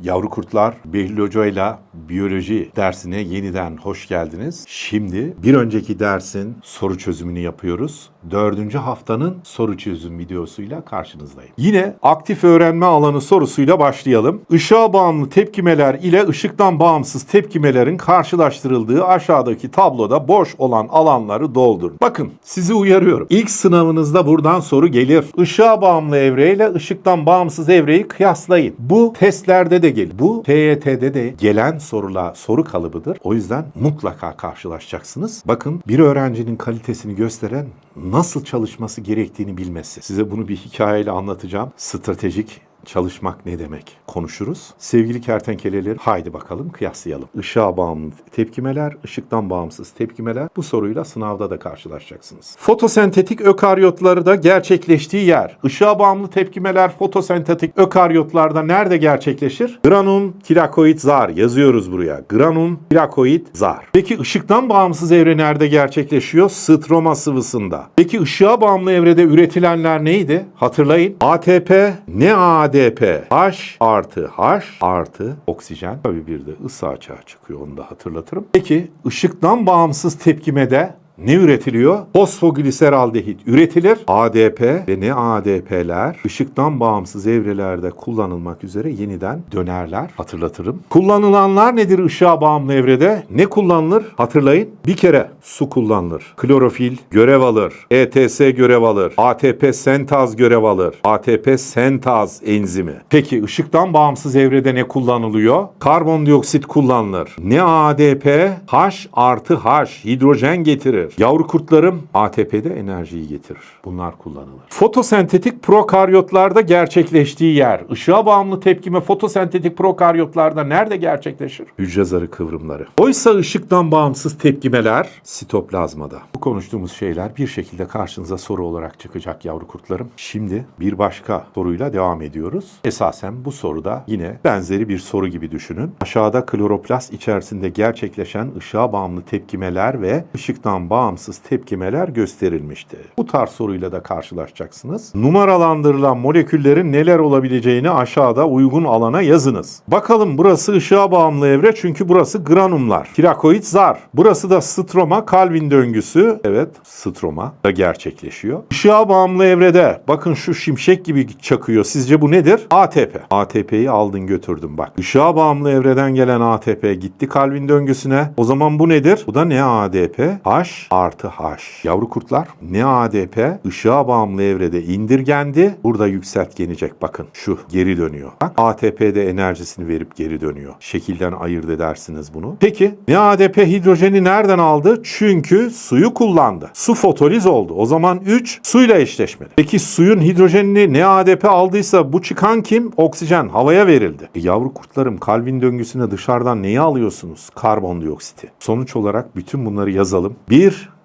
Yavru kurtlar, Behlül Hoca biyoloji dersine yeniden hoş geldiniz. Şimdi bir önceki dersin soru çözümünü yapıyoruz. Dördüncü haftanın soru çözüm videosuyla karşınızdayım. Yine aktif öğrenme alanı sorusuyla başlayalım. Işığa bağımlı tepkimeler ile ışıktan bağımsız tepkimelerin karşılaştırıldığı aşağıdaki tabloda boş olan alanları doldurun. Bakın sizi uyarıyorum. İlk sınavınızda buradan soru gelir. Işığa bağımlı evreyle ışıktan bağımsız evreyi kıyaslayın. Bu testlerde de gelir. Bu TYT'de de gelen sorular soru kalıbıdır. O yüzden mutlaka karşılaşacaksınız. Bakın bir öğrencinin kalitesini gösteren nasıl çalışması gerektiğini bilmesi. Size bunu bir hikayeyle anlatacağım. Stratejik çalışmak ne demek? Konuşuruz. Sevgili kertenkeleler haydi bakalım kıyaslayalım. Işığa bağımlı tepkimeler, ışıktan bağımsız tepkimeler. Bu soruyla sınavda da karşılaşacaksınız. Fotosentetik ökaryotları da gerçekleştiği yer. Işığa bağımlı tepkimeler fotosentetik ökaryotlarda nerede gerçekleşir? Granum tilakoid zar yazıyoruz buraya. Granum tilakoid zar. Peki ışıktan bağımsız evre nerede gerçekleşiyor? Stroma sıvısında. Peki ışığa bağımlı evrede üretilenler neydi? Hatırlayın. ATP ne ADP? H artı H artı oksijen. Tabii bir de ısı açığa çıkıyor onu da hatırlatırım. Peki ışıktan bağımsız tepkimede ne üretiliyor? Fosfogliseraldehit üretilir. ADP ve ne ADP'ler ışıktan bağımsız evrelerde kullanılmak üzere yeniden dönerler. Hatırlatırım. Kullanılanlar nedir ışığa bağımlı evrede? Ne kullanılır? Hatırlayın. Bir kere su kullanılır. Klorofil görev alır. ETS görev alır. ATP sentaz görev alır. ATP sentaz enzimi. Peki ışıktan bağımsız evrede ne kullanılıyor? Karbondioksit kullanılır. Ne ADP? H artı H hidrojen getirir. Yavru kurtlarım ATP'de enerjiyi getirir. Bunlar kullanılır. Fotosentetik prokaryotlarda gerçekleştiği yer. Işığa bağımlı tepkime fotosentetik prokaryotlarda nerede gerçekleşir? Hücre zarı kıvrımları. Oysa ışıktan bağımsız tepkimeler sitoplazmada. Bu konuştuğumuz şeyler bir şekilde karşınıza soru olarak çıkacak yavru kurtlarım. Şimdi bir başka soruyla devam ediyoruz. Esasen bu soruda yine benzeri bir soru gibi düşünün. Aşağıda kloroplast içerisinde gerçekleşen ışığa bağımlı tepkimeler ve ışıktan bağımsız tepkimeler gösterilmişti. Bu tarz soruyla da karşılaşacaksınız. Numaralandırılan moleküllerin neler olabileceğini aşağıda uygun alana yazınız. Bakalım burası ışığa bağımlı evre çünkü burası granumlar. Tilakoid zar. Burası da stroma Calvin döngüsü. Evet stroma da gerçekleşiyor. Işığa bağımlı evrede bakın şu şimşek gibi çakıyor. Sizce bu nedir? ATP. ATP'yi aldın götürdün bak. Işığa bağımlı evreden gelen ATP gitti Calvin döngüsüne. O zaman bu nedir? Bu da ne ADP? H artı H. Yavru kurtlar ne ADP? Işığa bağımlı evrede indirgendi. Burada yükseltgenecek. Bakın şu geri dönüyor. Bak ATP'de enerjisini verip geri dönüyor. Şekilden ayırt edersiniz bunu. Peki ne ADP hidrojeni nereden aldı? Çünkü suyu kullandı. Su fotoliz oldu. O zaman 3 suyla eşleşmeli. Peki suyun hidrojenini ne ADP aldıysa bu çıkan kim? Oksijen havaya verildi. E, yavru kurtlarım kalbin döngüsüne dışarıdan neyi alıyorsunuz? Karbondioksiti. Sonuç olarak bütün bunları yazalım. 1 NADP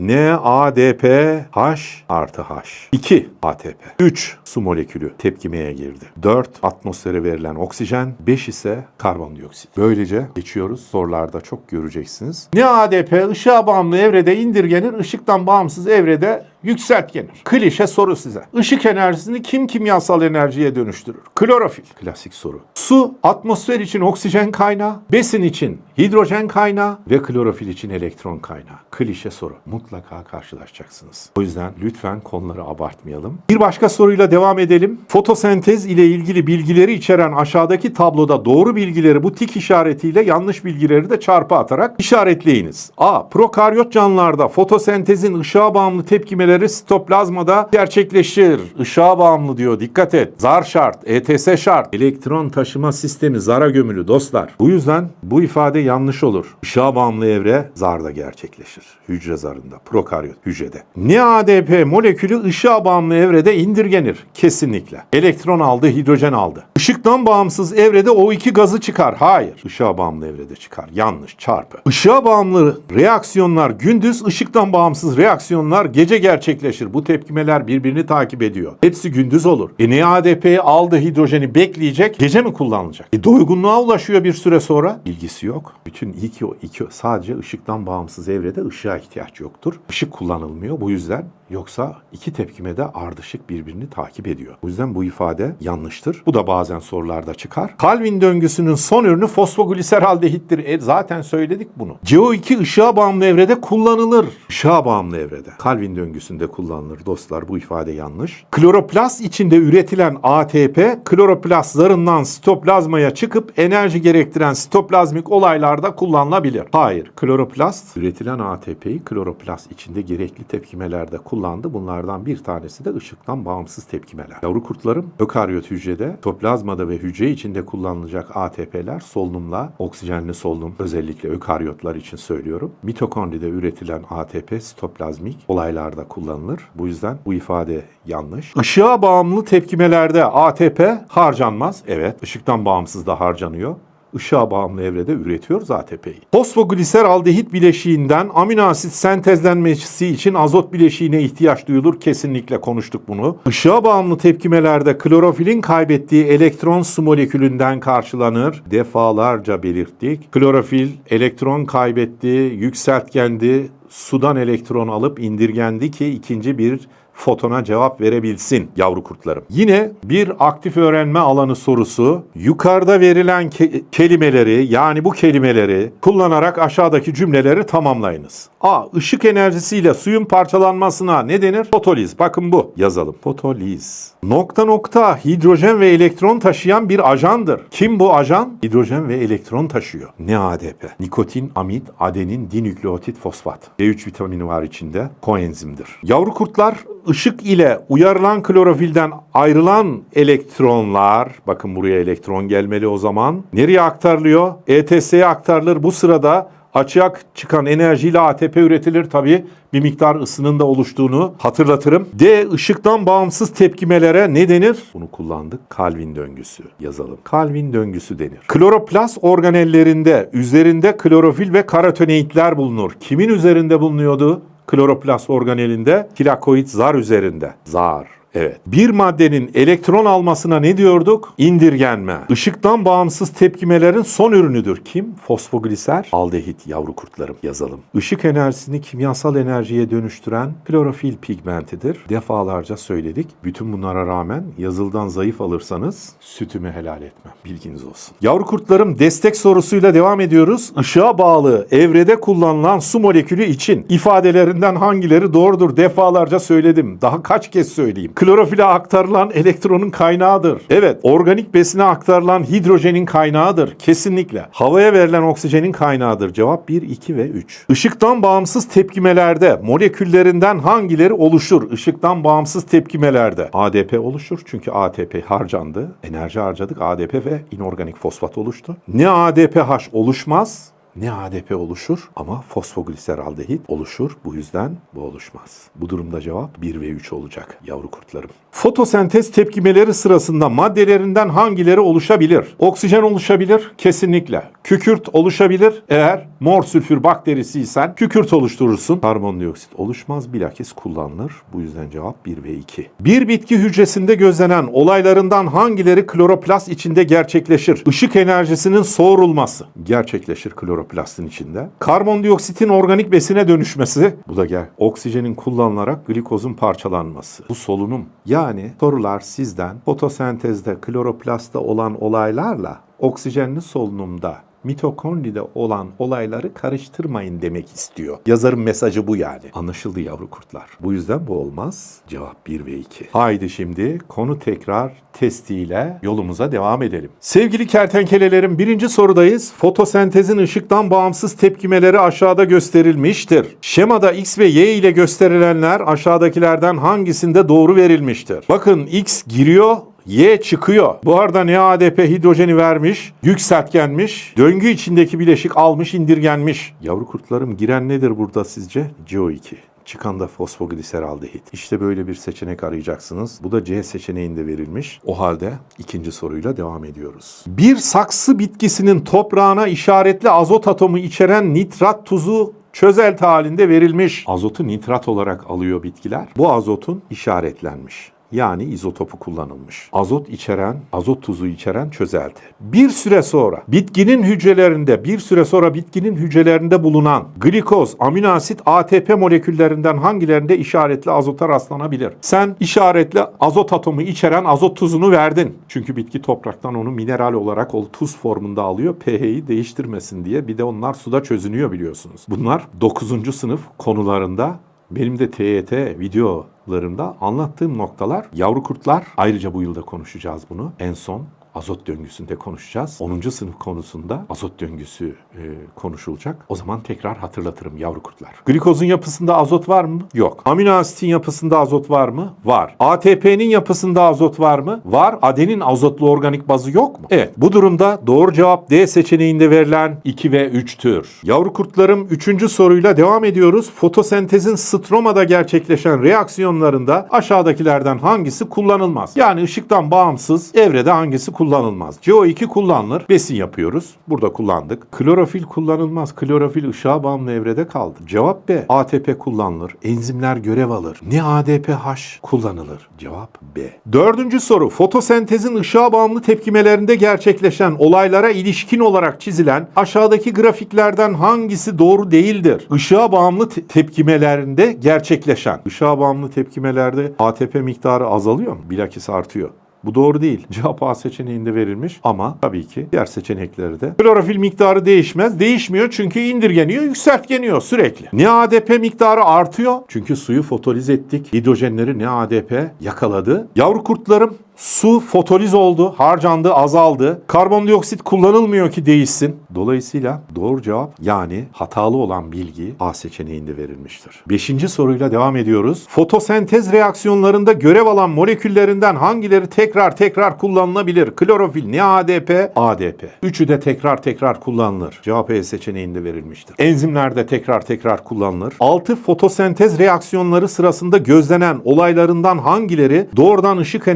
H artı H. 2 ATP. 3 su molekülü tepkimeye girdi. 4 atmosfere verilen oksijen. 5 ise karbondioksit. Böylece geçiyoruz. Sorularda çok göreceksiniz. Ne ADP ışığa bağımlı evrede indirgenir, ışıktan bağımsız evrede yükseltgenir. Klişe soru size. Işık enerjisini kim kimyasal enerjiye dönüştürür? Klorofil. Klasik soru. Su atmosfer için oksijen kaynağı, besin için hidrojen kaynağı ve klorofil için elektron kaynağı. Klişe soru. Mutlaka karşılaşacaksınız. O yüzden lütfen konuları abartmayalım. Bir başka soruyla devam edelim. Fotosentez ile ilgili bilgileri içeren aşağıdaki tabloda doğru bilgileri bu tik işaretiyle yanlış bilgileri de çarpı atarak işaretleyiniz. A. Prokaryot canlılarda fotosentezin ışığa bağımlı tepkimeleri sitoplazmada gerçekleşir. Işığa bağımlı diyor dikkat et. Zar şart, ETS şart. Elektron taşıma sistemi zara gömülü dostlar. Bu yüzden bu ifade yanlış olur. Işığa bağımlı evre zarda gerçekleşir. Hücre zarında, prokaryot hücrede. Ne ADP molekülü ışığa bağımlı evrede indirgenir. Kesinlikle. Elektron aldı, hidrojen aldı. Işıktan bağımsız evrede O2 gazı çıkar. Hayır. Işığa bağımlı evrede çıkar. Yanlış. Çarpı. Işığa bağımlı reaksiyonlar gündüz, ışıktan bağımsız reaksiyonlar gece gerçekleşir. Bu tepkimeler birbirini takip ediyor. Hepsi gündüz olur. E NADP'yi aldı hidrojeni bekleyecek. Gece mi kullanılacak? E doygunluğa ulaşıyor bir süre sonra. Bilgisi yok. Bütün iki, iki sadece ışıktan bağımsız evrede ışığa ihtiyaç yoktur. Işık kullanılmıyor. Bu yüzden yoksa iki tepkimede ardışık birbirini takip ediyor. O yüzden bu ifade yanlıştır. Bu da bazen sorularda çıkar. Calvin döngüsünün son ürünü fosfogliseraldehittir. E, zaten söyledik bunu. CO2 ışığa bağımlı evrede kullanılır. Işığa bağımlı evrede. Calvin döngüsünde kullanılır dostlar. Bu ifade yanlış. Kloroplast içinde üretilen ATP kloroplast zarından sitoplazmaya çıkıp enerji gerektiren sitoplazmik olaylarda kullanılabilir. Hayır. Kloroplast üretilen ATP'yi kloroplast içinde gerekli tepkimelerde kullandı. Bunlardan bir tanesi de ışıktan bağımsız tepkimeler. Yavru kurtlarım ökaryot hücrede sitoplazmada ve hücre içinde kullanılacak ATP'ler solunumla oksijenli solunum özellikle ökaryotlar için söylüyorum. Mitokondride üretilen ATP sitoplazmik olaylarda kullanılır. Bu yüzden bu ifade yanlış. Işığa bağımlı tepkimelerde ATP harcanmaz. Evet, ışıktan bağımsız da harcanıyor ışığa bağımlı evrede üretiyoruz ATP'yi. Fosfogliseraldehit bileşiğinden amino asit sentezlenmesi için azot bileşiğine ihtiyaç duyulur. Kesinlikle konuştuk bunu. Işığa bağımlı tepkimelerde klorofilin kaybettiği elektron su molekülünden karşılanır. Defalarca belirttik. Klorofil elektron kaybetti, yükseltgendi, sudan elektron alıp indirgendi ki ikinci bir fotona cevap verebilsin yavru kurtlarım. Yine bir aktif öğrenme alanı sorusu. Yukarıda verilen ke- kelimeleri yani bu kelimeleri kullanarak aşağıdaki cümleleri tamamlayınız. A. Işık enerjisiyle suyun parçalanmasına ne denir? Fotoliz. Bakın bu. Yazalım. Fotoliz. Nokta nokta hidrojen ve elektron taşıyan bir ajandır. Kim bu ajan? Hidrojen ve elektron taşıyor. Ne ADP? Nikotin, amid, adenin, dinükleotit, fosfat. B3 vitamini var içinde. Koenzimdir. Yavru kurtlar ışık ile uyarılan klorofilden ayrılan elektronlar, bakın buraya elektron gelmeli o zaman. Nereye aktarılıyor? ETS'ye aktarılır. Bu sırada açığa çıkan enerjiyle ATP üretilir tabii. Bir miktar ısının da oluştuğunu hatırlatırım. D ışıktan bağımsız tepkimelere ne denir? Bunu kullandık. Calvin döngüsü yazalım. Calvin döngüsü denir. Kloroplast organellerinde üzerinde klorofil ve karotenoidler bulunur. Kimin üzerinde bulunuyordu? Kloroplast organelinde kilakoid zar üzerinde. Zar. Evet. Bir maddenin elektron almasına ne diyorduk? İndirgenme. Işıktan bağımsız tepkimelerin son ürünüdür. Kim? Fosfogliser aldehit yavru kurtlarım yazalım. Işık enerjisini kimyasal enerjiye dönüştüren klorofil pigmentidir. Defalarca söyledik. Bütün bunlara rağmen yazıldan zayıf alırsanız sütümü helal etmem. Bilginiz olsun. Yavru kurtlarım destek sorusuyla devam ediyoruz. Işığa bağlı evrede kullanılan su molekülü için ifadelerinden hangileri doğrudur? Defalarca söyledim. Daha kaç kez söyleyeyim? Klorofile aktarılan elektronun kaynağıdır. Evet, organik besine aktarılan hidrojenin kaynağıdır. Kesinlikle. Havaya verilen oksijenin kaynağıdır. Cevap 1, 2 ve 3. Işıktan bağımsız tepkimelerde moleküllerinden hangileri oluşur? Işıktan bağımsız tepkimelerde ADP oluşur. Çünkü ATP harcandı. Enerji harcadık. ADP ve inorganik fosfat oluştu. Ne ADPH oluşmaz ne ADP oluşur ama fosfogliseraldehit oluşur. Bu yüzden bu oluşmaz. Bu durumda cevap 1 ve 3 olacak yavru kurtlarım. Fotosentez tepkimeleri sırasında maddelerinden hangileri oluşabilir? Oksijen oluşabilir kesinlikle. Kükürt oluşabilir eğer mor sülfür bakterisiysen kükürt oluşturursun. Karbondioksit oluşmaz bilakis kullanılır. Bu yüzden cevap 1 ve 2. Bir bitki hücresinde gözlenen olaylarından hangileri kloroplast içinde gerçekleşir? Işık enerjisinin soğurulması gerçekleşir kloroplastin içinde. Karbondioksitin organik besine dönüşmesi. Bu da gel. Oksijenin kullanılarak glikozun parçalanması. Bu solunum. Yani sorular sizden fotosentezde kloroplastta olan olaylarla oksijenli solunumda mitokondride olan olayları karıştırmayın demek istiyor. Yazarın mesajı bu yani. Anlaşıldı yavru kurtlar. Bu yüzden bu olmaz. Cevap 1 ve 2. Haydi şimdi konu tekrar testiyle yolumuza devam edelim. Sevgili kertenkelelerim birinci sorudayız. Fotosentezin ışıktan bağımsız tepkimeleri aşağıda gösterilmiştir. Şemada X ve Y ile gösterilenler aşağıdakilerden hangisinde doğru verilmiştir? Bakın X giriyor, Y çıkıyor. Buharda ne ADP hidrojeni vermiş, yükseltgenmiş, döngü içindeki bileşik almış, indirgenmiş. Yavru kurtlarım giren nedir burada sizce? CO2. Çıkan da fosfogliseraldehit. İşte böyle bir seçenek arayacaksınız. Bu da C seçeneğinde verilmiş. O halde ikinci soruyla devam ediyoruz. Bir saksı bitkisinin toprağına işaretli azot atomu içeren nitrat tuzu çözelti halinde verilmiş. Azotu nitrat olarak alıyor bitkiler. Bu azotun işaretlenmiş. Yani izotopu kullanılmış. Azot içeren, azot tuzu içeren çözelti. Bir süre sonra bitkinin hücrelerinde, bir süre sonra bitkinin hücrelerinde bulunan glikoz, amino asit, ATP moleküllerinden hangilerinde işaretli azota rastlanabilir? Sen işaretli azot atomu içeren azot tuzunu verdin. Çünkü bitki topraktan onu mineral olarak o tuz formunda alıyor. pH'yi değiştirmesin diye. Bir de onlar suda çözünüyor biliyorsunuz. Bunlar 9. sınıf konularında benim de TYT videolarımda anlattığım noktalar yavru kurtlar. Ayrıca bu yılda konuşacağız bunu. En son azot döngüsünde konuşacağız. 10. sınıf konusunda azot döngüsü e, konuşulacak. O zaman tekrar hatırlatırım yavru kurtlar. Glikozun yapısında azot var mı? Yok. Amino asitin yapısında azot var mı? Var. ATP'nin yapısında azot var mı? Var. Adenin azotlu organik bazı yok mu? Evet. Bu durumda doğru cevap D seçeneğinde verilen 2 ve 3'tür. Yavru kurtlarım 3. soruyla devam ediyoruz. Fotosentezin stromada gerçekleşen reaksiyonlarında aşağıdakilerden hangisi kullanılmaz? Yani ışıktan bağımsız evrede hangisi kullanılmaz? CO2 kullanılır. Besin yapıyoruz. Burada kullandık. Klorofil kullanılmaz. Klorofil ışığa bağımlı evrede kaldı. Cevap B. ATP kullanılır. Enzimler görev alır. Ne ADPH kullanılır? Cevap B. Dördüncü soru. Fotosentezin ışığa bağımlı tepkimelerinde gerçekleşen olaylara ilişkin olarak çizilen aşağıdaki grafiklerden hangisi doğru değildir? Işığa bağımlı te- tepkimelerinde gerçekleşen. Işığa bağımlı tepkimelerde ATP miktarı azalıyor mu? Bilakis artıyor. Bu doğru değil. Cevap A seçeneğinde verilmiş ama tabii ki diğer seçeneklerde klorofil miktarı değişmez. Değişmiyor çünkü indirgeniyor, yükseltgeniyor sürekli. Ne ADP miktarı artıyor? Çünkü suyu fotoliz ettik. Hidrojenleri ne ADP yakaladı. Yavru kurtlarım su fotoliz oldu, harcandı, azaldı. Karbondioksit kullanılmıyor ki değişsin. Dolayısıyla doğru cevap yani hatalı olan bilgi A seçeneğinde verilmiştir. Beşinci soruyla devam ediyoruz. Fotosentez reaksiyonlarında görev alan moleküllerinden hangileri tekrar tekrar kullanılabilir? Klorofil, ne ADP? ADP. Üçü de tekrar tekrar kullanılır. Cevap E seçeneğinde verilmiştir. Enzimler de tekrar tekrar kullanılır. 6. Fotosentez reaksiyonları sırasında gözlenen olaylarından hangileri doğrudan ışık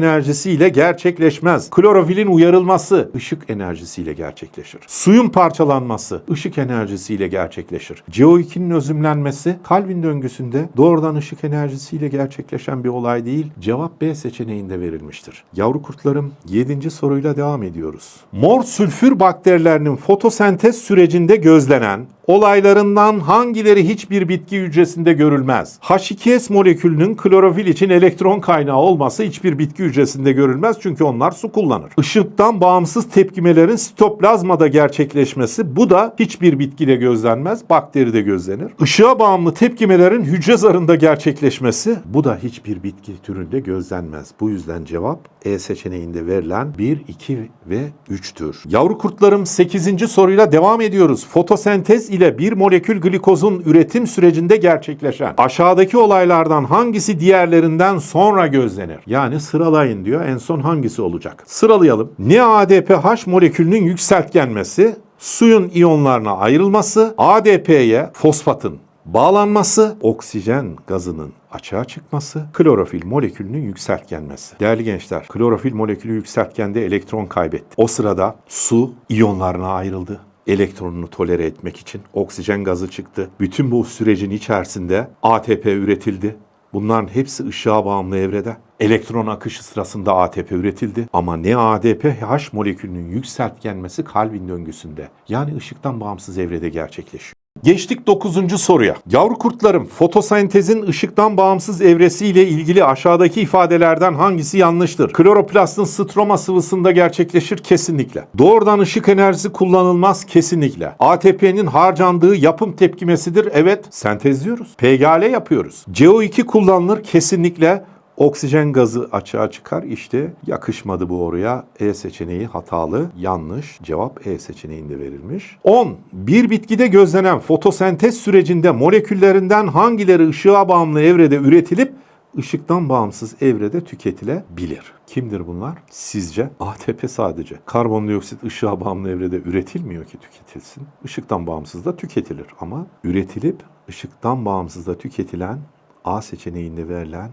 enerjisiyle gerçekleşmez? Klorofilin uyarılması ışık enerjisiyle gerçekleşir. Suyun parçalanması ışık enerjisiyle gerçekleşir. CO2'nin özümlenmesi Calvin döngüsünde doğrudan ışık enerjisiyle gerçekleşen bir olay değil. Cevap B seçeneğinde verilmiştir. Yavru kurtlarım 7. soruyla devam ediyoruz. Mor sülfür bakterilerinin fotosentez sürecinde gözlenen olaylarından hangileri hiçbir bitki hücresinde görülmez? H2S molekülünün klorofil için elektron kaynağı olması hiçbir bitki hücresinde görülmez çünkü onlar su kullanır. Işıktan bağımsız tepkimelerin sitoplazmada gerçekleşmesi bu da hiçbir bitkide gözlenmez, bakteride gözlenir. Işığa bağımlı tepkimelerin hücre zarında gerçekleşmesi bu da hiçbir bitki türünde gözlenmez. Bu yüzden cevap E seçeneğinde verilen 1, 2 ve 3'tür. Yavru kurtlarım 8. soruyla devam ediyoruz. Fotosentez ile bir molekül glikozun üretim sürecinde gerçekleşen aşağıdaki olaylardan hangisi diğerlerinden sonra gözlenir? Yani sıralayın diyor. En son hangisi olacak? Sıralayalım. Ne ADPH molekülünün yükseltgenmesi, suyun iyonlarına ayrılması, ADP'ye fosfatın bağlanması, oksijen gazının açığa çıkması, klorofil molekülünün yükseltgenmesi. Değerli gençler, klorofil molekülü yükseltgende elektron kaybetti. O sırada su iyonlarına ayrıldı elektronunu tolere etmek için oksijen gazı çıktı. Bütün bu sürecin içerisinde ATP üretildi. Bunların hepsi ışığa bağımlı evrede. Elektron akışı sırasında ATP üretildi ama ne ADP H molekülünün yükseltgenmesi Calvin döngüsünde yani ışıktan bağımsız evrede gerçekleşiyor. Geçtik 9. soruya. Yavru kurtlarım, fotosentezin ışıktan bağımsız evresiyle ilgili aşağıdaki ifadelerden hangisi yanlıştır? Kloroplastın stroma sıvısında gerçekleşir kesinlikle. Doğrudan ışık enerjisi kullanılmaz kesinlikle. ATP'nin harcandığı yapım tepkimesidir. Evet, sentezliyoruz. PGL yapıyoruz. CO2 kullanılır kesinlikle. Oksijen gazı açığa çıkar. İşte yakışmadı bu oraya. E seçeneği hatalı, yanlış. Cevap E seçeneğinde verilmiş. 10. Bir bitkide gözlenen fotosentez sürecinde moleküllerinden hangileri ışığa bağımlı evrede üretilip ışıktan bağımsız evrede tüketilebilir. Kimdir bunlar? Sizce? ATP sadece. Karbondioksit ışığa bağımlı evrede üretilmiyor ki tüketilsin. Işıktan bağımsız da tüketilir ama üretilip ışıktan bağımsız da tüketilen A seçeneğinde verilen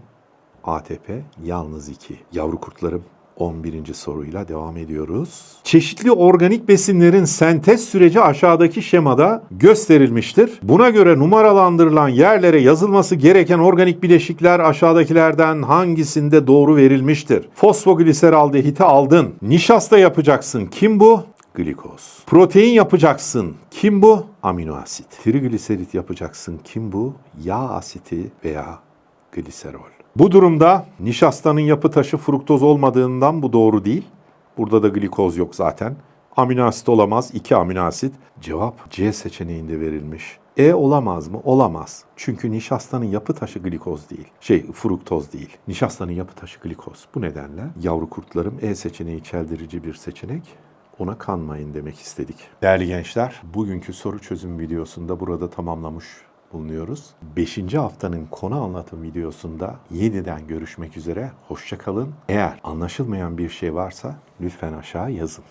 ATP yalnız 2. Yavru kurtlarım 11. soruyla devam ediyoruz. Çeşitli organik besinlerin sentez süreci aşağıdaki şemada gösterilmiştir. Buna göre numaralandırılan yerlere yazılması gereken organik bileşikler aşağıdakilerden hangisinde doğru verilmiştir? Fosfogliseraldehiti aldın. Nişasta yapacaksın. Kim bu? Glikoz. Protein yapacaksın. Kim bu? Amino asit. Trigliserit yapacaksın. Kim bu? Yağ asiti veya gliserol. Bu durumda nişastanın yapı taşı fruktoz olmadığından bu doğru değil. Burada da glikoz yok zaten. Amino asit olamaz. 2 amino asit. Cevap C seçeneğinde verilmiş. E olamaz mı? Olamaz. Çünkü nişastanın yapı taşı glikoz değil. Şey fruktoz değil. Nişastanın yapı taşı glikoz. Bu nedenle yavru kurtlarım E seçeneği çeldirici bir seçenek. Ona kanmayın demek istedik. Değerli gençler, bugünkü soru çözüm videosunda burada tamamlamış bulunuyoruz. 5. haftanın konu anlatım videosunda yeniden görüşmek üzere. Hoşçakalın. Eğer anlaşılmayan bir şey varsa lütfen aşağı yazın.